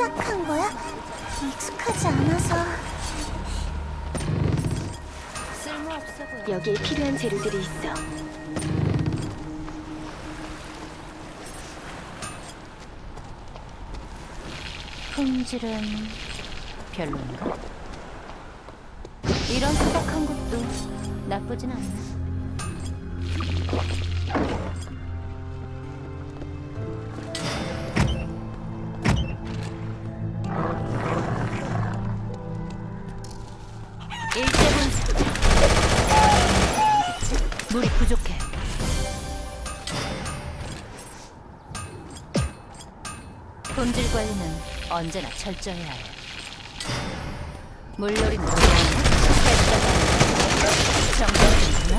시작한 거야? 익숙하지 않아서. 쓸모없어 보여. 여기에 필요한 재료들이 있어. 품질은 별론가? 이런 소박한 것도 나쁘진 않네. 품질 관리는 언제나 철저해야 해. 물놀이는 했다가 정답 좀 되나?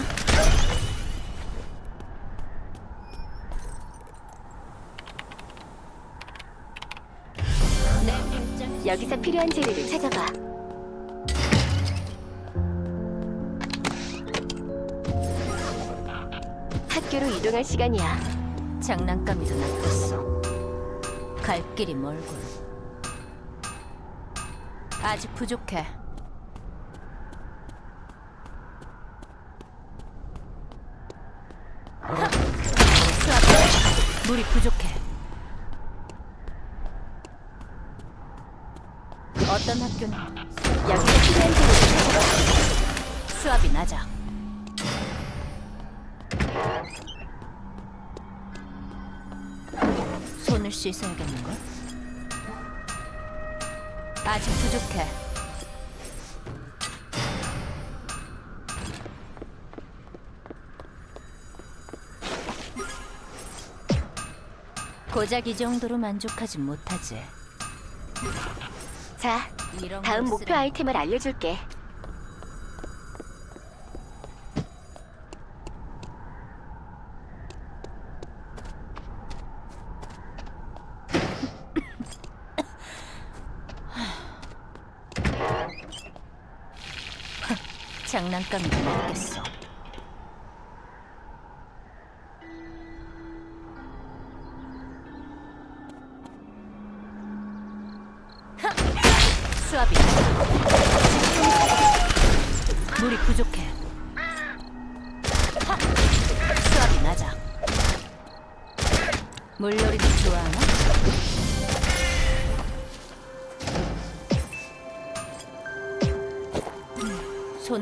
내 결정 여기서 필요한 재료를 찾아봐. 학교로 이동할 시간이야. 장난감이 더 낫겠어. 갈 길이 멀군. 아직 부족해. 물이 부족해. 어떤 학교는 찾아봐. 수압이 낮아. 손을 씻어야겠는걸? 아직 부족해. 고작 이 정도로 만족하진 못하지. 자, 이런 다음 걸 목표. 아이템을 알려줄게. 장난감이 낫겠어. 하! 수압이. 물이 부족해. 하! 수압이 낮아. 물놀이는 좋아하나?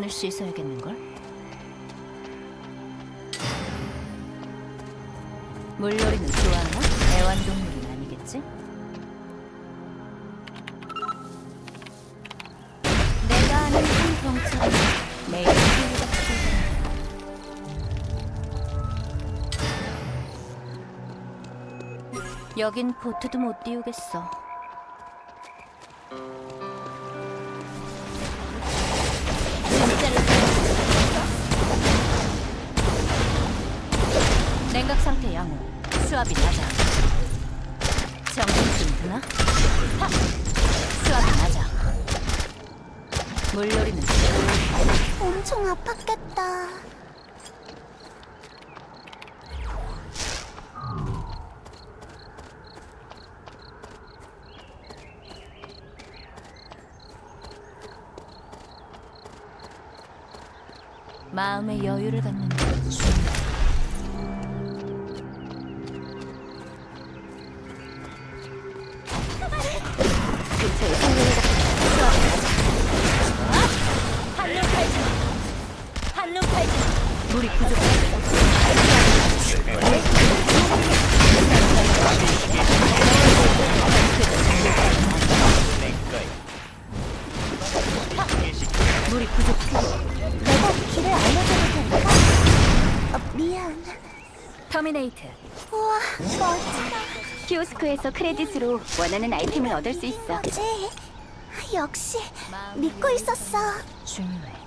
손을 씻어야겠는걸? 물놀이는 좋아하나? 애완동물은 아니겠지? 내가 아는 한 경찰은 매일 휴일같이 여긴 보트도 못 띄우겠어. 수압이 낮아. 정신 좀 드나? 하! 수압이 낮아. 물놀이는 엄청 아팠겠다. 물이 부족해. 물이 부족해. 내가 길을 알려줘도 될까? 어, 미안. 터미네이트. 키오스크에서 크레딧으로 원하는 아이템을 얻을 수 있어. 뭐지? 역시 믿고 있었어. 중요해.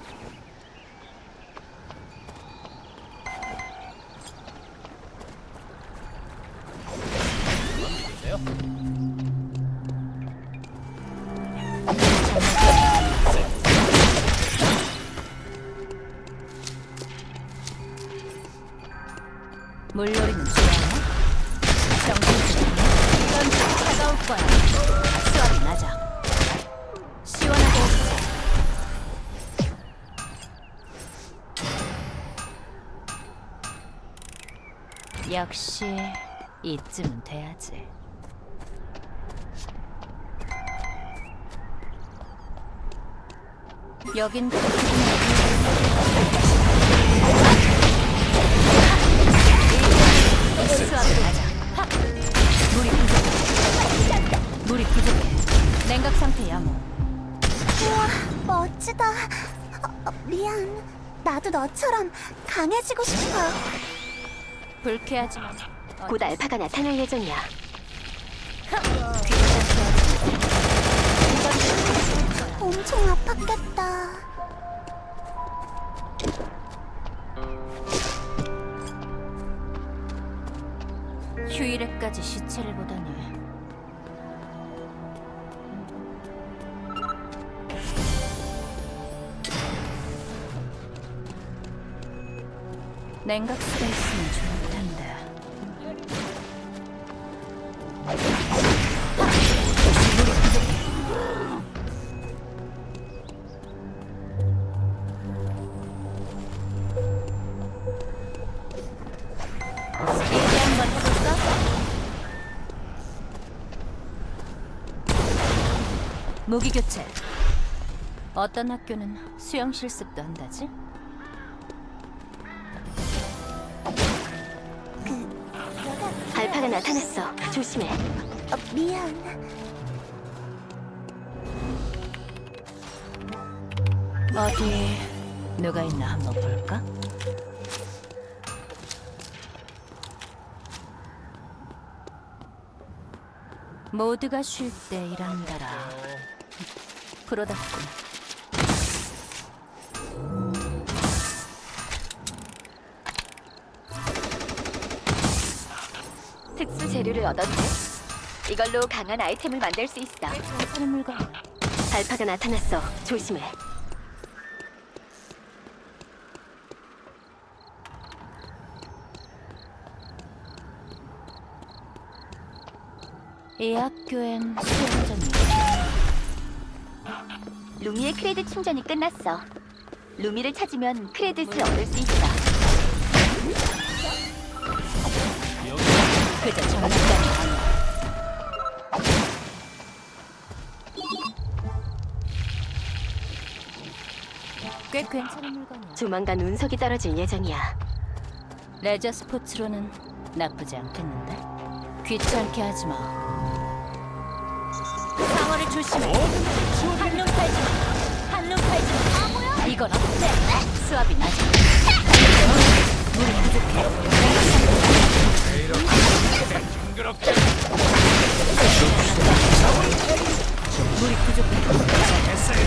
역시 이쯤은 돼야지. 여긴! 물이 부족해. 물이 부족해. 냉각 상태 야무. 우와, 멋지다. 어, 어, 미안. 나도 너처럼 강해지고 싶어. 불쾌하지만 곧 알파가 나타날 예정이야. 엄청 아팠겠다. 휴일에까지 시체를 보다니. 냉각수가 있으면 좋을 어떤 학교는 수영 실습도 한다지? 알파가 나타났어. 조심해. 어, 미안. 어디 누가 있나 한번 볼까? 모두가 쉴 때 일한다라. 그러다군. 재료를 얻었네. 이걸로 강한 아이템을 만들 수 있어. 괜찮은 물건. 알파가 나타났어. 조심해. 이 학교엔 수영장이 있어. 루미의 크레딧 충전이 끝났어. 루미를 찾으면 크레딧을 얻을 수 있어. 그저 장난감이 아니야. 꽤 괜찮은 물건이야. 조만간 운석이 떨어질 예정이야. 레저 스포츠로는 나쁘지 않겠는데? 귀찮게 하지 마. 상어를 조심해. 한눈 팔지 마. 한눈 팔지 마. 이건 어때? 수압이 낮아. 물이 부족해. 물이 부족해.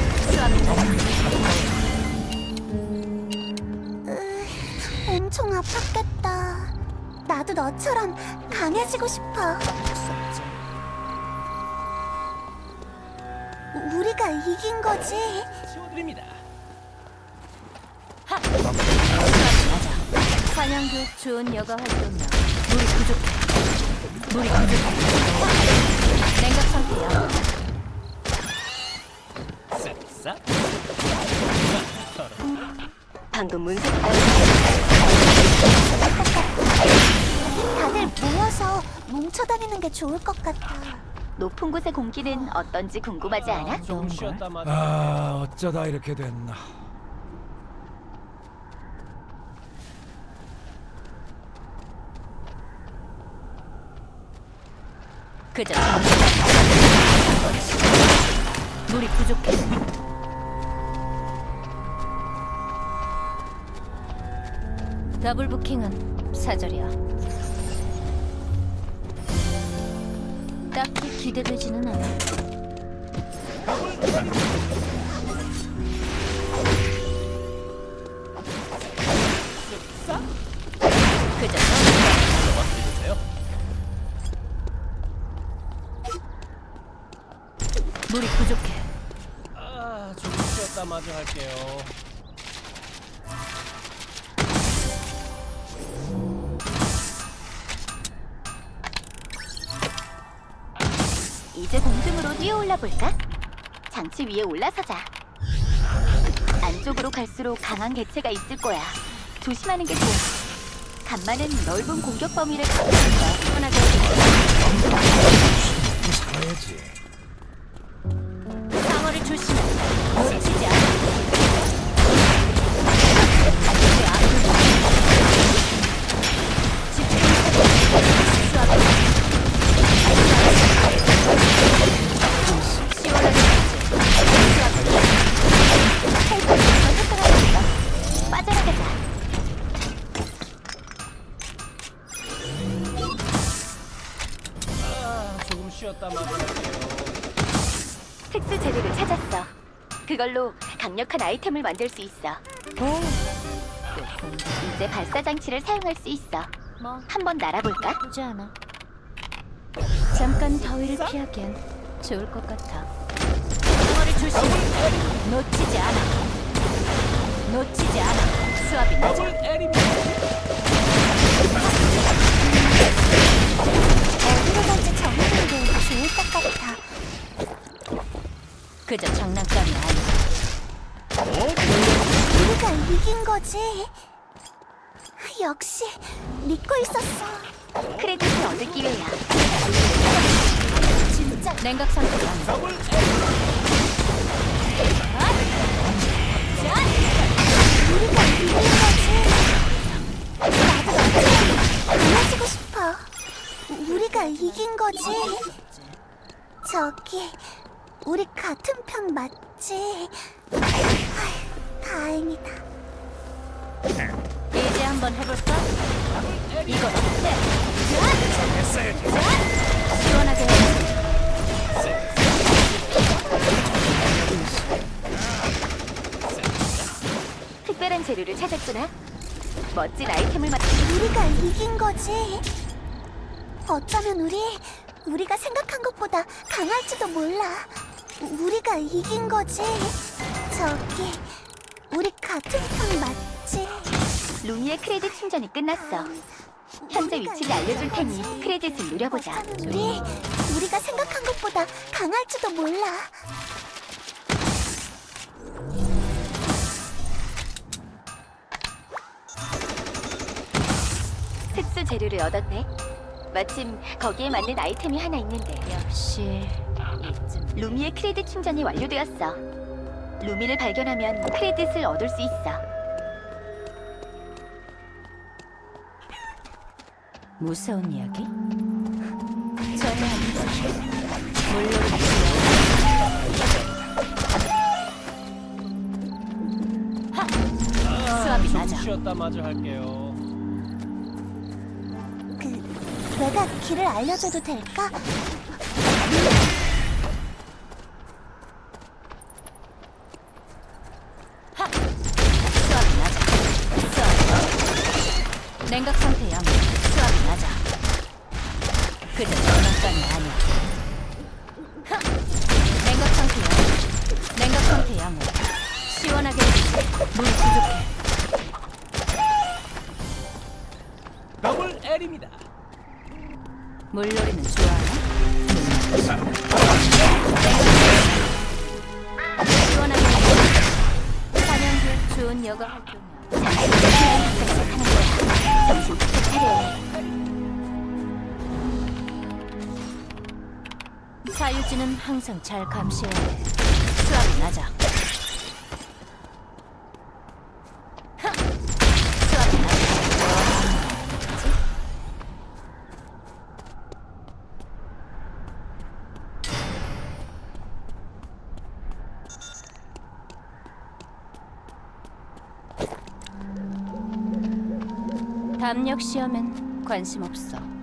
엄청 아팠겠다. 나도 너처럼 강해지고 싶어. 우- 우리가 이긴 거지. 치워드립니다. 사냥도 좋은 여가 활동이야. 물이 부족해. 물이 부족해. 냉각. 싹싹. 방금 문석이 다들 모여서 뭉쳐다니는 게 좋을 것 같아. 높은 곳의 공기는 어떤지 궁금하지 않아? 조금 좋은 걸. 쉬었다 마자. 아 어쩌다 이렇게 됐나 그저 물이 부족해. 더블 부킹은 사절이야. 딱히 기대되지는 않아. 할게요. 이제 공중으로 뛰어올라 볼까? 장치 위에 올라서자. 안쪽으로 갈수록 강한 개체가 있을 거야. 조심하는 게 좋아. 간만은 넓은 공격 범위를 갖추니까 시원하게 살아야지. 상어를 조심해. 놓치지 않아. 마저 할게요. 특수 재료를 찾았어. 그걸로 강력한 아이템을 만들 수 있어. 오. 이제 발사 장치를 사용할 수 있어. 뭐 한번 날아볼까? 나쁘지 않아. 잠깐 더위를 피하기엔 좋을 것 같아. 상어를 조심해. 놓치지 않아. 놓치지 않아. 수압이 낮아. 더블 것 같아. 그저 장난감이 아니야. 우리가 이긴 거지. 역시 믿고 있었어. 크레딧을 얻을 기회야. 진짜 냉각 상태가. 우리가 이긴 거지. 저기 우리 같은 편 맞지? 아휴, 다행이다. 이제 한번 해볼까? 이건 어때? 시원하게 해. 특별한 재료를 찾았구나. 멋진 아이템을 만 우리가 이긴 거지. 어쩌면 우리 우리가 생각한 것보다 강할지도 몰라. 우리가 이긴 거지. 저기 우리 같은 편 맞지? 루미의 크레딧 충전이 끝났어. 현재 위치를 알려줄 테니 크레딧을 누려보자. 우리 우리가 생각한 것보다 강할지도 몰라. 특수 재료를 얻었네. 마침 거기에 맞는 아이템이 하나 있는데 역시 이쯤. 루미의 크레딧 충전이 완료되었어. 루미를 발견하면 크레딧을 얻을 수 있어. 무서운 이야기? 전혀 아니지. 물론 아, 수압이 낮아. 쉬었다 마저 할게요. 내가 길을 알려줘도 될까? 사유지는 항상 잘 감시해야 해. 수압이 낮아. 하! 수압이 낮아. 담력 시험엔 관심 없어.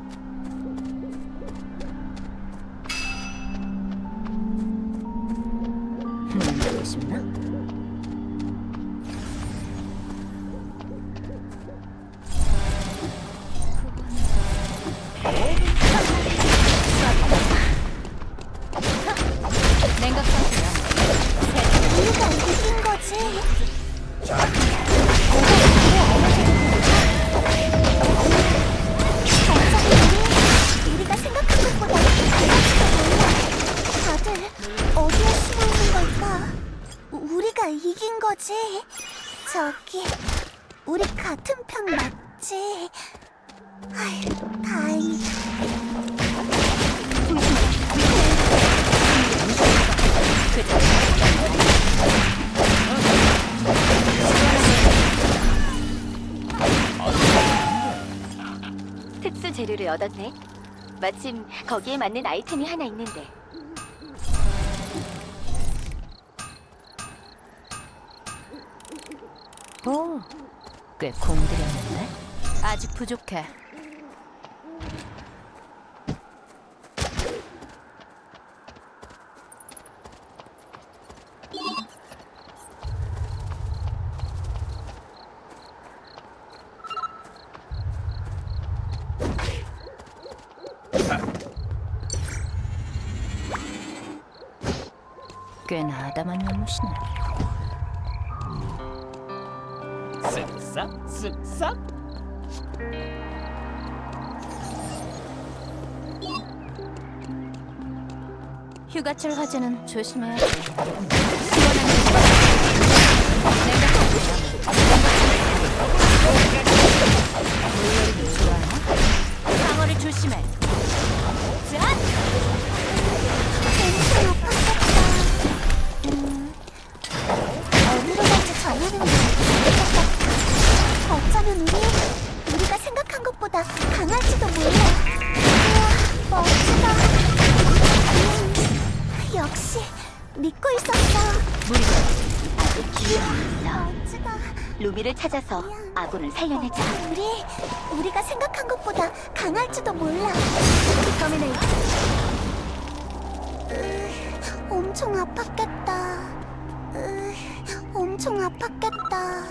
얻었네. 마침 거기에 맞는 아이템이 하나 있는데. 오, 꽤 공들였는데? 아직 부족해. 꽤나 아담한 놈이시네. 쓱싹 쓱싹. 휴가철 화재는 조심해야지. 시원한 물놀이를 좋아하나? 방어를 조심해. 짠! 엄청 아 루비를 찾아서 아군을 살려내자. 우리, 우리가 생각한 것보다 강할지도 몰라. 터미네이터. 으, 엄청 아팠겠다. 으, 엄청 아팠겠다.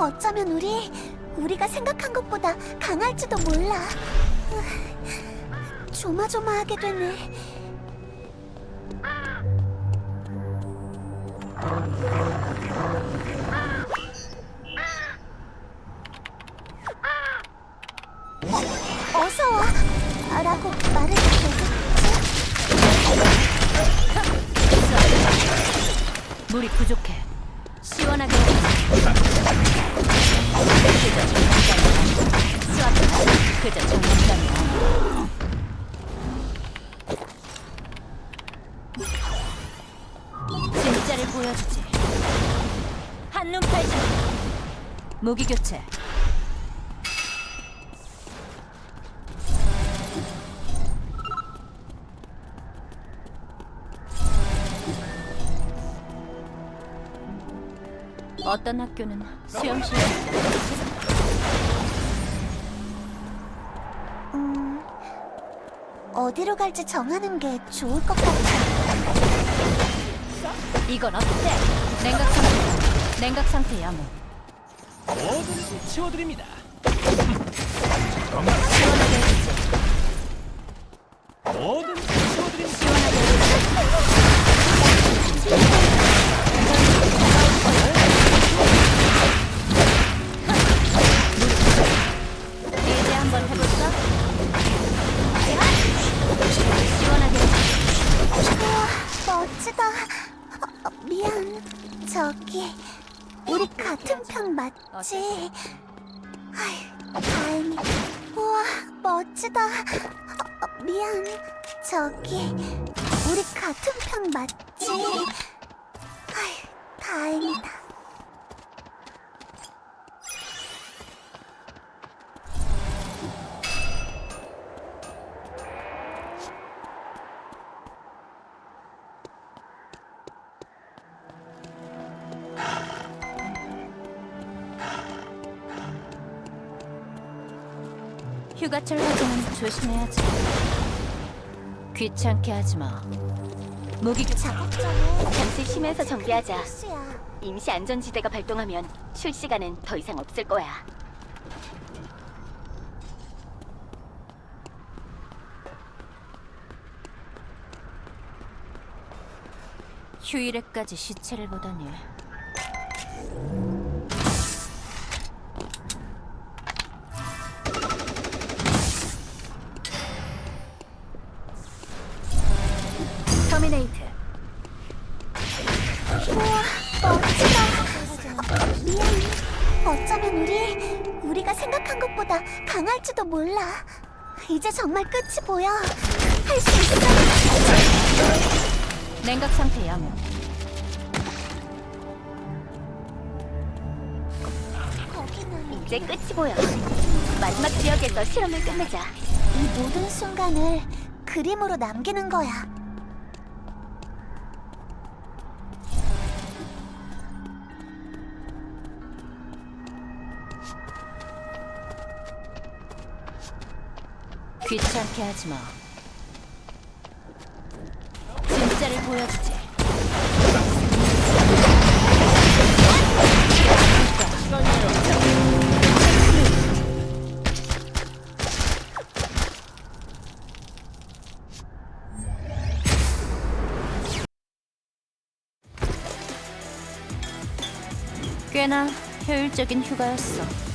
어쩌면 우리, 우리가 생각한 것보다 강할지도 몰라. 으, 조마조마하게 되네. 어떤 학교는 수영실 음, 어디로 갈지 정하는 게 좋을 것 같아. 이건 어때? 냉각 상태 냉각 상태 야무 뭐든지 치워드립니다. 시원하게 해주지 뭐든지 치워드립니다. 시원하게 해주지 편 맞지? 아휴, 다행이다. 우와, 멋지다. 어, 어, 미안. 저기, 우리 같은 편 맞지? 아휴, 다행이다. 휴가철 화재는 조심해야지 귀찮게 하지 마 무기 작업장에 잠시 심해서 정비하자. 임시 안전지대가 발동하면 쉴 시간은 더 이상 없을 거야. 휴일에까지 시체를 보다니 할지도 몰라. 이제 정말 끝이 보여. 할 수 있어. 냉각 상태. 거기는 이제 끝이 보여. 마지막 지역에서 실험을 끝내자. 이 모든 순간을 그림으로 남기는 거야. 귀찮게 하지 마. 진짜를 보여주지. 꽤나 효율적인 휴가였어.